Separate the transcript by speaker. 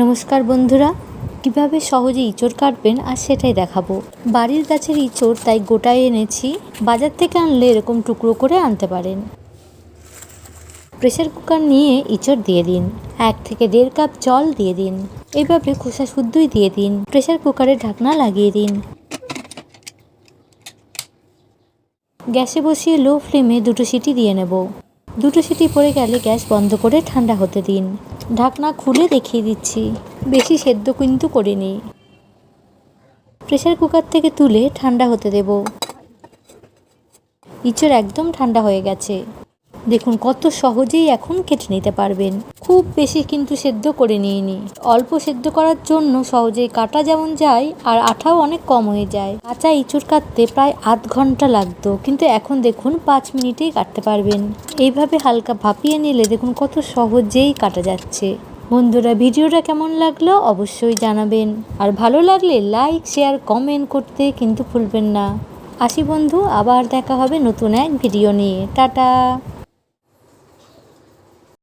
Speaker 1: নমস্কার বন্ধুরা। কীভাবে সহজে ইঁচড় কাটবেন আর সেটাই দেখাবো। বাড়ির গাছের ইঁচড় তাই গোটায় এনেছি। বাজার থেকে আনলে এরকম টুকরো করে আনতে পারেন। প্রেশার কুকার নিয়ে ইঁচড় দিয়ে দিন। এক থেকে দেড় কাপ জল দিয়ে দিন। এভাবে খোসা শুদ্ধই দিয়ে দিন। প্রেশার কুকারে ঢাকনা লাগিয়ে দিন। গ্যাসে বসিয়ে লো ফ্লেমে দুটো সিটি দিয়ে নেব। দুটো সিটি পড়ে গেলে গ্যাস বন্ধ করে ঠান্ডা হতে দিন। ঢাকনা খুলে দেখিয়ে দিচ্ছি, বেশি সেদ্ধ কিন্তু করিনি। প্রেশার কুকার থেকে তুলে ঠান্ডা হতে দেব। ইঁচড় একদম ঠান্ডা হয়ে গেছে। দেখুন, কত সহজেই এখন কেটে নিতে পারবেন। খুব বেশি কিন্তু সেদ্ধ করে নিইনি। অল্প সেদ্ধ করার জন্য সহজেই কাটা যেমন যায়, আর আঠাও অনেক কম হয়ে যায়। কাঁচা ইঁচুর কাটতে প্রায় আধ ঘণ্টা লাগতো, কিন্তু এখন দেখুন, পাঁচ মিনিটেই কাটতে পারবেন। এইভাবে হালকা ভাপিয়ে নিলে দেখুন, কত সহজেই কাটা যাচ্ছে। বন্ধুরা, ভিডিওটা কেমন লাগল অবশ্যই জানাবেন। আর ভালো লাগলে লাইক, শেয়ার, কমেন্ট করতে কিন্তু ভুলবেন না। আসি বন্ধু, আবার দেখা হবে নতুন এক ভিডিও নিয়ে। টাটা!